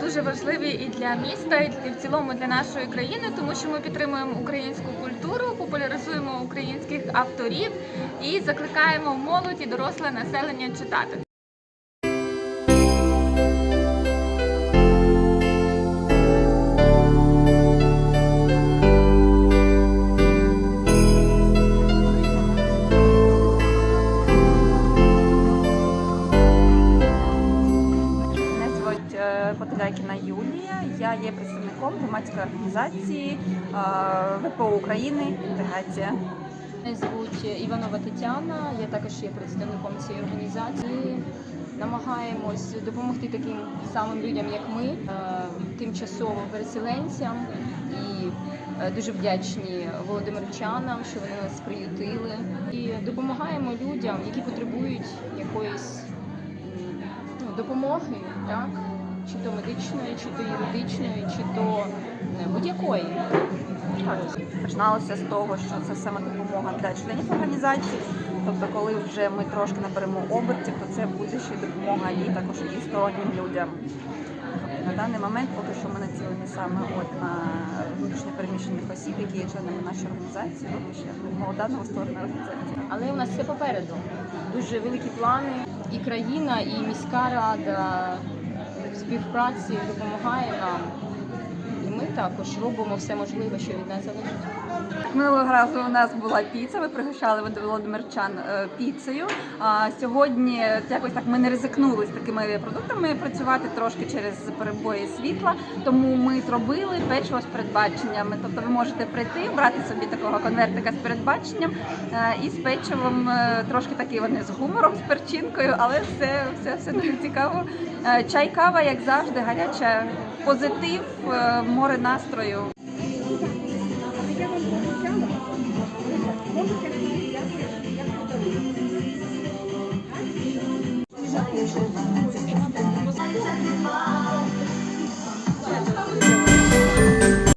дуже важливі і для міста, і в цілому для нашої країни, тому що ми підтримуємо українську культуру, популяризуємо українських авторів і закликаємо молодь і доросле населення читати. Е, Юлія. Я є представником громадської організації е, ВПО України інтеграція. Мене звуть Іванова Тетяна, я також є представником цієї організації. Намагаємось допомогти таким самим людям, як ми, е, тимчасово переселенцям. І е, дуже вдячні володимирчанам, що вони нас приютили. І допомагаємо людям, які потребують якоїсь ну, допомоги, так? Чи то медичної, чи то юридичної, чи то е, будь-якої. Починалося з того, що це саме допомога для членів організації. Тобто, коли вже ми трошки наберемо обертів, то це буде ще допомога і також і стороннім людям. Тобто на даний момент поки що ми націлені саме от на внутрішньо переміщених осіб, які є членами нашої організації, тому що ми молода новостворена організація. Але у нас все попереду. Дуже великі плани. І країна, і міська рада співпраці допомагає нам. Також робимо все можливе, що від нас залежить. Минулого разу у нас була піца. Ми пригощали володимирчан е, піцею. А сьогодні якось так ми не ризикнули з такими продуктами працювати трошки через перебої світла. Тому ми зробили печиво з передбаченнями. Тобто ви можете прийти, брати собі такого конвертика з передбаченням е, і з печивом е, трошки такі вони з гумором, з перчинкою, але все, все, все дуже цікаво. Чай, кава, як завжди, гаряча позитив, море настрою.